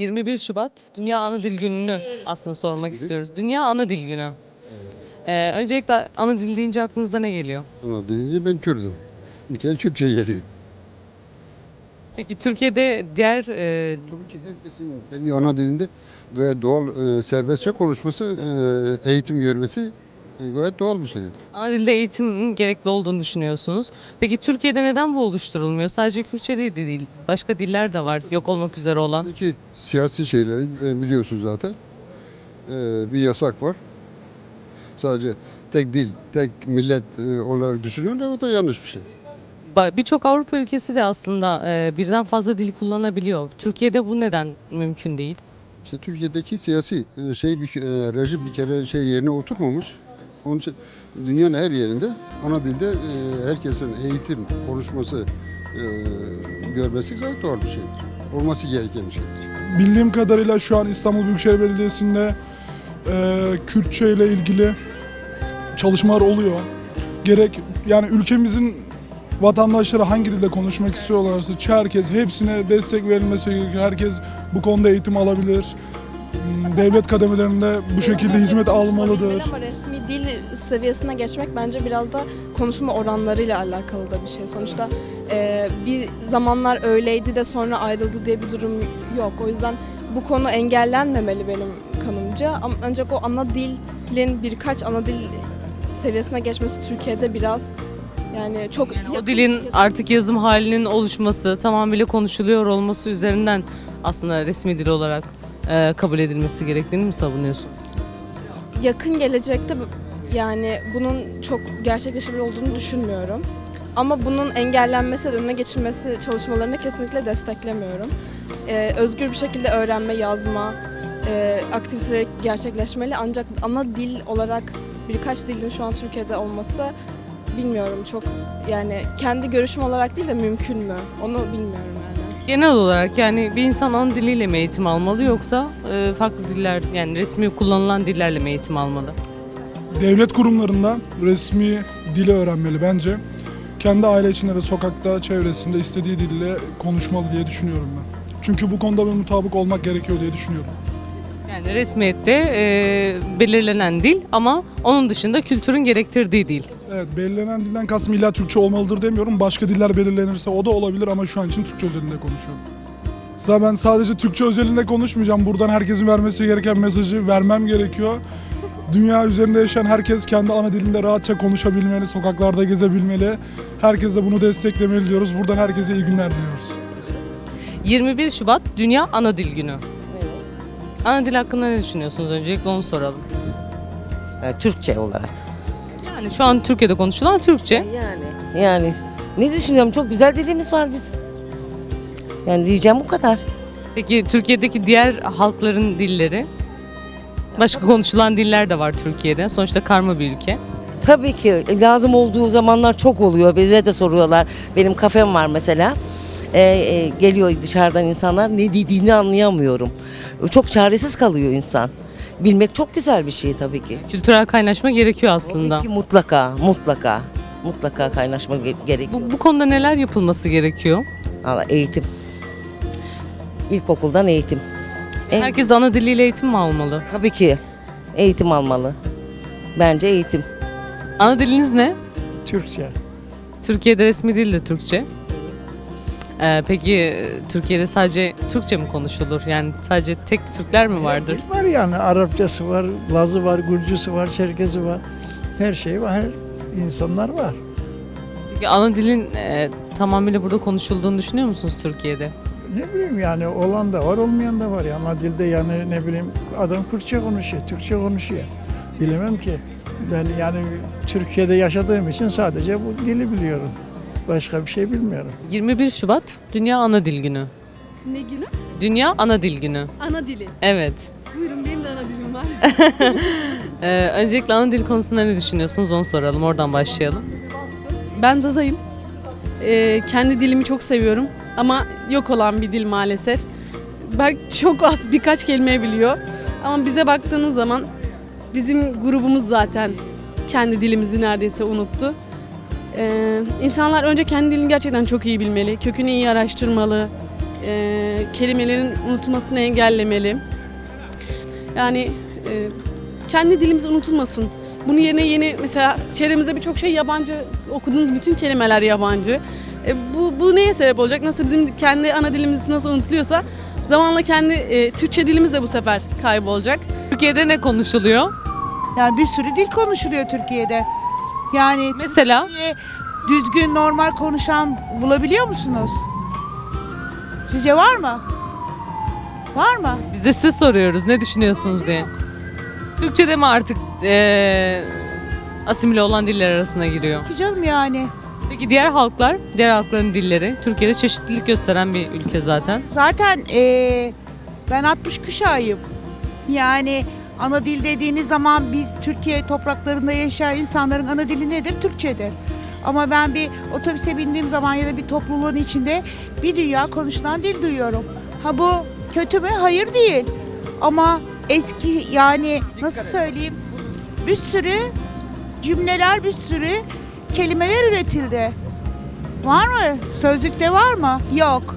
21 Şubat Dünya Ana Dil Günü'nü aslında sormak istiyoruz. Dünya Ana Dil Günü. Ee, öncelikle ana dil deyince aklınıza ne geliyor? Ama deyince ben Kürdüm. Bir kere Türkçe geliyor. Peki Türkiye'de diğer e, Tabii ki herkesin kendi ana dilinde gayet doğal, e, serbestçe konuşması, e, eğitim görmesi gayet doğal bir şeydir. ana dilde eğitimin gerekli olduğunu düşünüyorsunuz. Peki Türkiye'de neden bu oluşturulmuyor? Sadece Kürtçe değil, de değil. Başka diller de var yok olmak üzere olan. Buradaki siyasi şeyleri e, biliyorsunuz zaten. E, bir yasak var. Sadece tek dil, tek millet e, olarak düşünüyorlar. O da yanlış bir şey. Ba- Birçok Avrupa ülkesi de aslında e, birden fazla dil kullanabiliyor. Türkiye'de bu neden mümkün değil? İşte Türkiye'deki siyasi e, şey bir, e, rejim bir kere şey yerine oturmamış. Onun için dünyanın her yerinde ana dilde e, herkesin eğitim, konuşması, e, görmesi gayet doğal bir şeydir. Olması gereken bir şeydir. Bildiğim kadarıyla şu an İstanbul Büyükşehir Belediyesi'nde e, Kürtçe ile ilgili çalışmalar oluyor. Gerek yani ülkemizin vatandaşları hangi dilde konuşmak istiyorlarsa herkes hepsine destek verilmesi gerekiyor. Herkes bu konuda eğitim alabilir. Devlet kademelerinde bu şekilde hizmet almalıdır. Ama resmi dil seviyesine geçmek bence biraz da konuşma oranlarıyla alakalı da bir şey. Sonuçta e, bir zamanlar öyleydi de sonra ayrıldı diye bir durum yok. O yüzden bu konu engellenmemeli benim kanımca. Ancak o ana dilin birkaç ana dil seviyesine geçmesi Türkiye'de biraz yani çok O yakın- dilin artık yazım halinin oluşması, tamamıyla konuşuluyor olması üzerinden aslında resmi dil olarak e, kabul edilmesi gerektiğini mi savunuyorsun? yakın gelecekte yani bunun çok gerçekleşebilir olduğunu düşünmüyorum. Ama bunun engellenmesi, önüne geçilmesi çalışmalarını kesinlikle desteklemiyorum. Ee, özgür bir şekilde öğrenme, yazma e, aktiviteleri gerçekleşmeli. Ancak ana dil olarak birkaç dilin şu an Türkiye'de olması bilmiyorum çok yani kendi görüşüm olarak değil de mümkün mü? Onu bilmiyorum yani. Genel olarak yani bir insan ana diliyle mi eğitim almalı yoksa e, farklı diller yani resmi kullanılan dillerle mi eğitim almalı? Devlet kurumlarında resmi dili öğrenmeli bence. Kendi aile içinde ve sokakta, çevresinde istediği dille konuşmalı diye düşünüyorum ben. Çünkü bu konuda bir mutabık olmak gerekiyor diye düşünüyorum. Yani resmiyette e, belirlenen dil ama onun dışında kültürün gerektirdiği dil. Evet, belirlenen dilden kastım illa Türkçe olmalıdır demiyorum. Başka diller belirlenirse o da olabilir ama şu an için Türkçe özelinde konuşuyorum. Zaten ben sadece Türkçe özelinde konuşmayacağım. Buradan herkesin vermesi gereken mesajı vermem gerekiyor. Dünya üzerinde yaşayan herkes kendi ana dilinde rahatça konuşabilmeli, sokaklarda gezebilmeli. Herkes de bunu desteklemeli diyoruz. Buradan herkese iyi günler diliyoruz. 21 Şubat Dünya Ana Dil Günü. Ana dil hakkında ne düşünüyorsunuz? Öncelikle onu soralım. e, Türkçe olarak. Yani şu an Türkiye'de konuşulan Türkçe. Yani yani ne düşünüyorum çok güzel dilimiz var bizim. Yani diyeceğim bu kadar. Peki Türkiye'deki diğer halkların dilleri? Başka konuşulan diller de var Türkiye'de. Sonuçta karma bir ülke. Tabii ki lazım olduğu zamanlar çok oluyor. Bize de soruyorlar. Benim kafem var mesela. E, e, geliyor dışarıdan insanlar ne dediğini anlayamıyorum. Çok çaresiz kalıyor insan. Bilmek çok güzel bir şey tabii ki. Kültürel kaynaşma gerekiyor aslında. Tabii ki mutlaka, mutlaka, mutlaka kaynaşma ge- gerekiyor. Bu, bu konuda neler yapılması gerekiyor? Ama eğitim. İlkokuldan eğitim. Herkes ana diliyle eğitim mi almalı? Tabii ki eğitim almalı. Bence eğitim. Ana diliniz ne? Türkçe. Türkiye'de resmi dil de Türkçe. Ee, peki Türkiye'de sadece Türkçe mi konuşulur? Yani sadece tek Türkler mi vardır? Dil var yani Arapçası var, Lazı var, Gürcüsü var, Çerkezi var. Her şey var, her insanlar var. Peki ana dilin e, tamamıyla burada konuşulduğunu düşünüyor musunuz Türkiye'de? Ne bileyim yani olan da var, olmayan da var. Yani ana dilde yani ne bileyim adam Kürtçe konuşuyor, Türkçe konuşuyor. Bilemem ki. Ben yani Türkiye'de yaşadığım için sadece bu dili biliyorum. Başka bir şey bilmiyorum. 21 Şubat Dünya Ana Dil Günü. Ne günü? Dünya Ana Dil Günü. Ana dili. Evet. Buyurun benim de ana dilim var. Ee, öncelikle ana dil konusunda ne düşünüyorsunuz onu soralım. Oradan başlayalım. Ben Zaza'yım. Ee, kendi dilimi çok seviyorum ama yok olan bir dil maalesef. Belki çok az birkaç kelime biliyor. Ama bize baktığınız zaman bizim grubumuz zaten kendi dilimizi neredeyse unuttu. Ee, insanlar önce kendi dilini gerçekten çok iyi bilmeli, kökünü iyi araştırmalı. e, kelimelerin unutulmasını engellemeli. Yani e, kendi dilimiz unutulmasın. Bunun yerine yeni mesela çevremizde birçok şey yabancı, okuduğunuz bütün kelimeler yabancı. E, bu, bu neye sebep olacak? Nasıl bizim kendi ana dilimiz nasıl unutuluyorsa zamanla kendi e, Türkçe dilimiz de bu sefer kaybolacak. Türkiye'de ne konuşuluyor? Yani bir sürü dil konuşuluyor Türkiye'de. Yani Mesela Türkiye düzgün normal konuşan bulabiliyor musunuz? Sizce var mı? Var mı? biz de size soruyoruz ne düşünüyorsunuz diye. Türkçe'de mi artık eee asimile olan diller arasına giriyor? Ki canım yani. Peki diğer halklar, diğer halkların dilleri Türkiye'de çeşitlilik gösteren bir ülke zaten. Zaten eee, ben 60 kuşağıyım. Yani ana dil dediğiniz zaman biz Türkiye topraklarında yaşayan insanların ana dili nedir? Türkçedir. Ama ben bir otobüse bindiğim zaman ya da bir topluluğun içinde bir dünya konuşulan dil duyuyorum. Ha bu kötü mü? Hayır değil. Ama eski yani nasıl söyleyeyim? Bir sürü cümleler, bir sürü kelimeler üretildi. Var mı? Sözlükte var mı? Yok.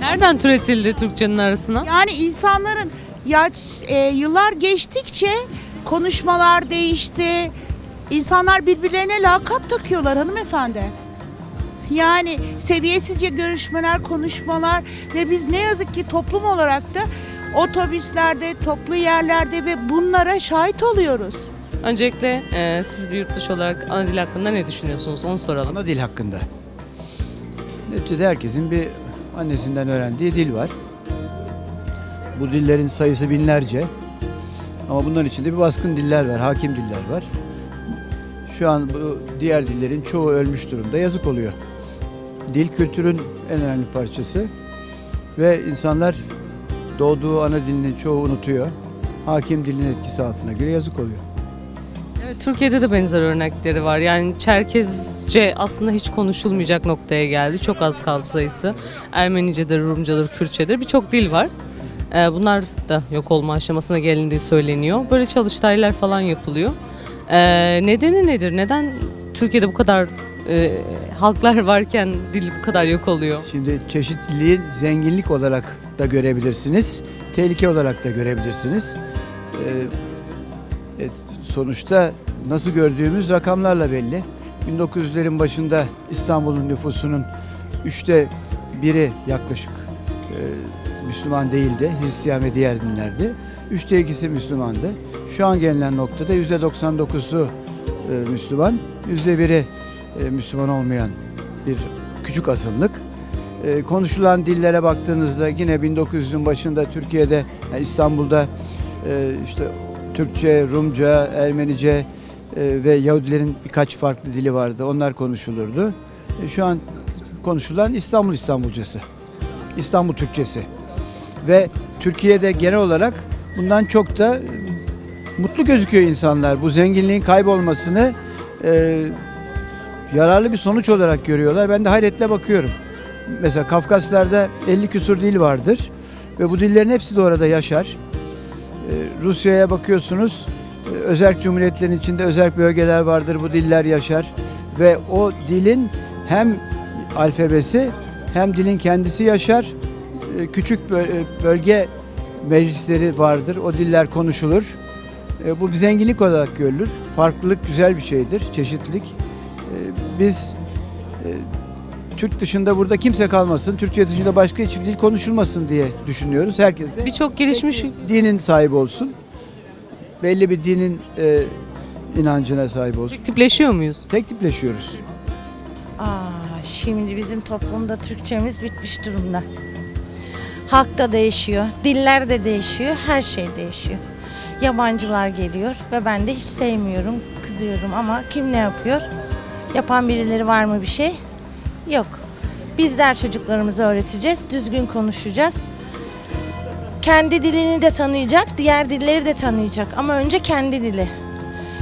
Nereden türetildi Türkçenin arasına? Yani insanların ya e, yıllar geçtikçe konuşmalar değişti. İnsanlar birbirlerine lakap takıyorlar hanımefendi. Yani seviyesizce görüşmeler, konuşmalar ve biz ne yazık ki toplum olarak da otobüslerde, toplu yerlerde ve bunlara şahit oluyoruz. Öncelikle eee, siz bir yurttaş olarak ana dil hakkında ne düşünüyorsunuz onu soralım. Ana dil hakkında. Neticede herkesin bir annesinden öğrendiği dil var. Bu dillerin sayısı binlerce. Ama bunların içinde bir baskın diller var, hakim diller var. Şu an bu diğer dillerin çoğu ölmüş durumda. Yazık oluyor. Dil kültürün en önemli parçası. Ve insanlar doğduğu ana dilinin çoğu unutuyor. Hakim dilin etkisi altına giriyor. Yazık oluyor. Evet, Türkiye'de de benzer örnekleri var. Yani Çerkezce aslında hiç konuşulmayacak noktaya geldi. Çok az kaldı sayısı. Ermenicedir, Rumcadır, Kürtçedir birçok dil var. Ee, bunlar da yok olma aşamasına gelindiği söyleniyor. Böyle çalıştaylar falan yapılıyor. Ee, nedeni nedir? Neden Türkiye'de bu kadar e, halklar varken dil bu kadar yok oluyor? Şimdi çeşitliliği zenginlik olarak da görebilirsiniz, tehlike olarak da görebilirsiniz. Ee, sonuçta nasıl gördüğümüz rakamlarla belli. 1900'lerin başında İstanbul'un nüfusunun üçte biri yaklaşık Müslüman değildi. Hristiyan ve diğer dinlerdi. Üçte ikisi Müslümandı. Şu an gelinen noktada yüzde 99'u e, Müslüman, yüzde biri e, Müslüman olmayan bir küçük azınlık. E, konuşulan dillere baktığınızda yine 1900'ün başında Türkiye'de, yani İstanbul'da işte Türkçe, Rumca, Ermenice ve Yahudilerin birkaç farklı dili vardı. Onlar konuşulurdu. Şu an konuşulan İstanbul İstanbulcası, İstanbul Türkçesi. Ve Türkiye'de genel olarak bundan çok da e, mutlu gözüküyor insanlar. Bu zenginliğin kaybolmasını e, yararlı bir sonuç olarak görüyorlar. Ben de hayretle bakıyorum. Mesela Kafkaslar'da 50 küsur dil vardır ve bu dillerin hepsi de orada yaşar. Ee, Rusya'ya bakıyorsunuz, e, özerk cumhuriyetlerin içinde özerk bölgeler vardır, bu diller yaşar. Ve o dilin hem alfabesi hem dilin kendisi yaşar. Ee, Küçük e, bölge meclisleri vardır, o diller konuşulur. E, Bu bir zenginlik olarak görülür. Farklılık güzel bir şeydir, çeşitlilik. E, Biz e, Türk dışında burada kimse kalmasın, Türkçe dışında başka hiçbir dil konuşulmasın diye düşünüyoruz. Herkes de Birçok gelişmiş dinin sahibi olsun. Belli bir dinin e, inancına sahip olsun. tipleşiyor muyuz? Tek tipleşiyoruz. Aa, şimdi bizim toplumda Türkçemiz bitmiş durumda. Halk da değişiyor, diller de değişiyor, her şey değişiyor. Yabancılar geliyor ve ben de hiç sevmiyorum, kızıyorum ama kim ne yapıyor? Yapan birileri var mı bir şey? Yok. Bizler çocuklarımıza öğreteceğiz, düzgün konuşacağız. Kendi dilini de tanıyacak, diğer dilleri de tanıyacak ama önce kendi dili,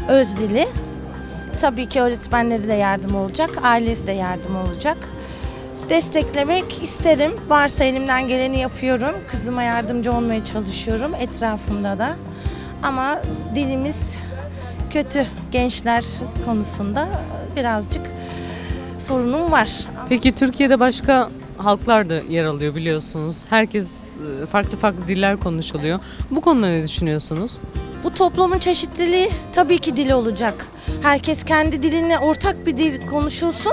öz dili. Tabii ki öğretmenleri de yardım olacak, ailesi de yardım olacak. Desteklemek isterim. Varsa elimden geleni yapıyorum. Kızıma yardımcı olmaya çalışıyorum etrafımda da. Ama dilimiz kötü gençler konusunda birazcık sorunum var. Peki Türkiye'de başka halklar da yer alıyor biliyorsunuz. Herkes e, farklı farklı diller konuşuluyor. Bu konuda ne düşünüyorsunuz? Bu toplumun çeşitliliği tabii ki dili olacak. Herkes kendi diline ortak bir dil konuşulsun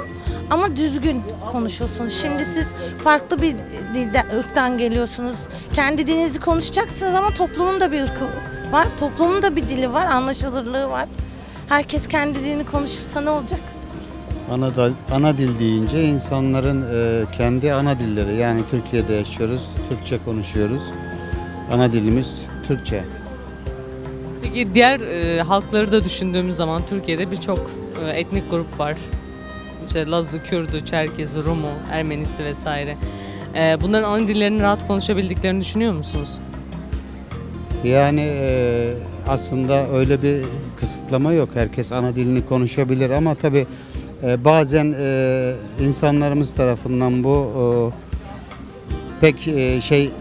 ama düzgün konuşulsun. Şimdi siz farklı bir dilde ırktan geliyorsunuz. Kendi dilinizi konuşacaksınız ama toplumun da bir ırkı var. Toplumun da bir dili var, anlaşılırlığı var. Herkes kendi dilini konuşursa ne olacak? Ana, dil, ana dil deyince insanların e, kendi ana dilleri yani Türkiye'de yaşıyoruz, Türkçe konuşuyoruz. Ana dilimiz Türkçe. Peki diğer e, halkları da düşündüğümüz zaman Türkiye'de birçok e, etnik grup var. İşte Lazı, Kürdü, Çerkezi, Rumu, Ermenisi vesaire. E, bunların ana dillerini rahat konuşabildiklerini düşünüyor musunuz? Yani e, aslında öyle bir kısıtlama yok. Herkes ana dilini konuşabilir ama tabii e, bazen e, insanlarımız tarafından bu e, pek e, şey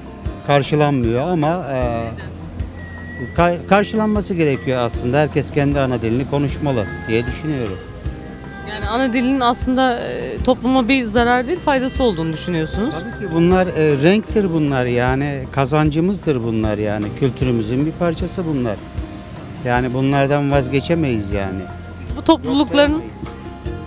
karşılanmıyor ama e, ka- karşılanması gerekiyor aslında. Herkes kendi ana dilini konuşmalı diye düşünüyorum. Yani ana dilin aslında e, topluma bir zarar değil faydası olduğunu düşünüyorsunuz. Tabii ki bunlar e, renktir bunlar yani kazancımızdır bunlar yani kültürümüzün bir parçası bunlar. Yani bunlardan vazgeçemeyiz yani. Bu toplulukların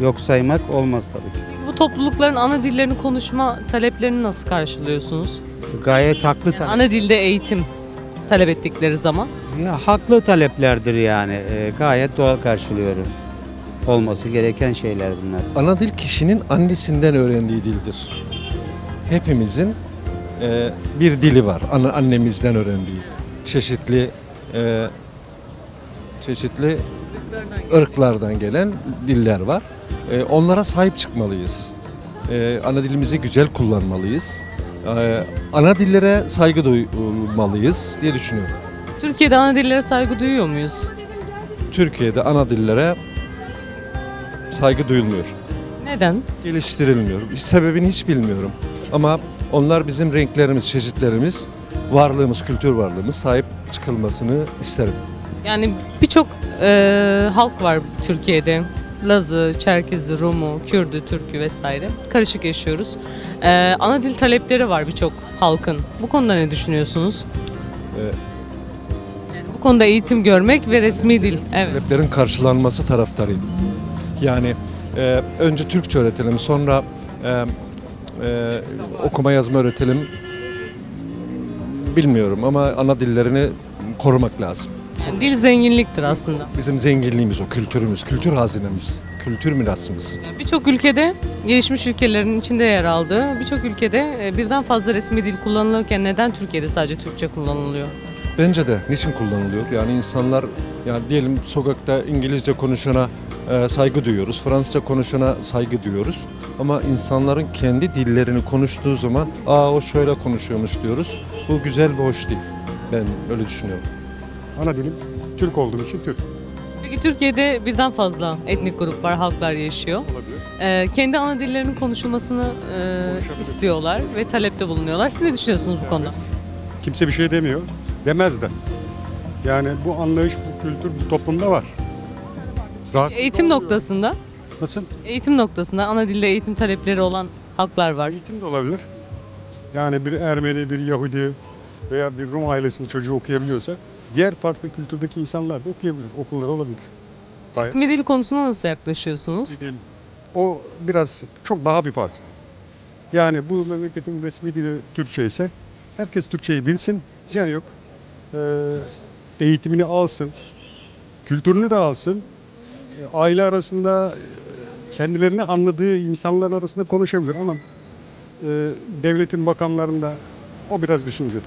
Yok saymak olmaz tabii ki. bu toplulukların ana dillerini konuşma taleplerini nasıl karşılıyorsunuz? Gayet haklı Yani ana dilde eğitim talep ettikleri zaman. Ya, haklı taleplerdir yani. E, gayet doğal karşılıyorum. Olması gereken şeyler bunlar. Ana dil kişinin annesinden öğrendiği dildir. Hepimizin e, bir dili var. Ana, annemizden öğrendiği. Çeşitli e, çeşitli ırklardan gelen diller var. E, onlara sahip çıkmalıyız. E, ana dilimizi güzel kullanmalıyız. E, ana dillere saygı duymalıyız diye düşünüyorum. Türkiye'de ana dillere saygı duyuyor muyuz? Türkiye'de ana dillere saygı duyulmuyor. Neden? geliştirilmiyor. Hiç sebebini hiç bilmiyorum. Ama onlar bizim renklerimiz, çeşitlerimiz, varlığımız, kültür varlığımız sahip çıkılmasını isterim. Yani birçok e, halk var Türkiye'de. Lazı, Çerkezi, Rumu, Kürdü, Türkü vesaire. Karışık yaşıyoruz. E, ana dil talepleri var birçok halkın. Bu konuda ne düşünüyorsunuz? Ee, Yani bu konuda eğitim görmek ve resmi dil. Evet. taleplerin karşılanması taraftarıyım. Yani e, önce Türkçe öğretelim, sonra e, e, okuma yazma öğretelim. Bilmiyorum ama ana dillerini korumak lazım. Yani dil zenginliktir aslında. Bizim zenginliğimiz o, kültürümüz, kültür hazinemiz, kültür mirasımız. Birçok ülkede, gelişmiş ülkelerin içinde yer aldığı birçok ülkede e, birden fazla resmi dil kullanılırken neden Türkiye'de sadece Türkçe kullanılıyor? Bence de niçin kullanılıyor? Yani insanlar yani diyelim sokakta İngilizce konuşana e, saygı duyuyoruz, Fransızca konuşana saygı duyuyoruz. Ama insanların kendi dillerini konuştuğu zaman aa o şöyle konuşuyormuş diyoruz. Bu güzel ve hoş değil. Ben öyle düşünüyorum. Ana dilim Türk olduğum için Türk. Peki Türkiye'de birden fazla etnik gruplar, halklar yaşıyor. Ee, kendi ana dillerinin konuşulmasını e, istiyorlar ve talepte bulunuyorlar. Siz ne düşünüyorsunuz bu konuda? Kimse bir şey demiyor. Demez de. Yani bu anlayış, bu kültür bu toplumda var. Rahatsız Eğitim olmuyor. noktasında, Nasıl? eğitim noktasında ana dilde eğitim talepleri olan halklar var. Eğitim de olabilir. Yani bir Ermeni, bir Yahudi veya bir Rum ailesinin çocuğu okuyabiliyorsa diğer farklı kültürdeki insanlar da okuyabilir. Okullar olabilir. Gayet. Resmi dil konusuna nasıl yaklaşıyorsunuz? O biraz çok daha bir fark. Yani bu memleketin resmi dili Türkçe ise herkes Türkçeyi bilsin, ziyan yok. Ee, eğitimini alsın, kültürünü de alsın. Ee, Aile arasında e, kendilerini anladığı insanlar arasında konuşabilir ama e, devletin bakanlarında o biraz düşünceli.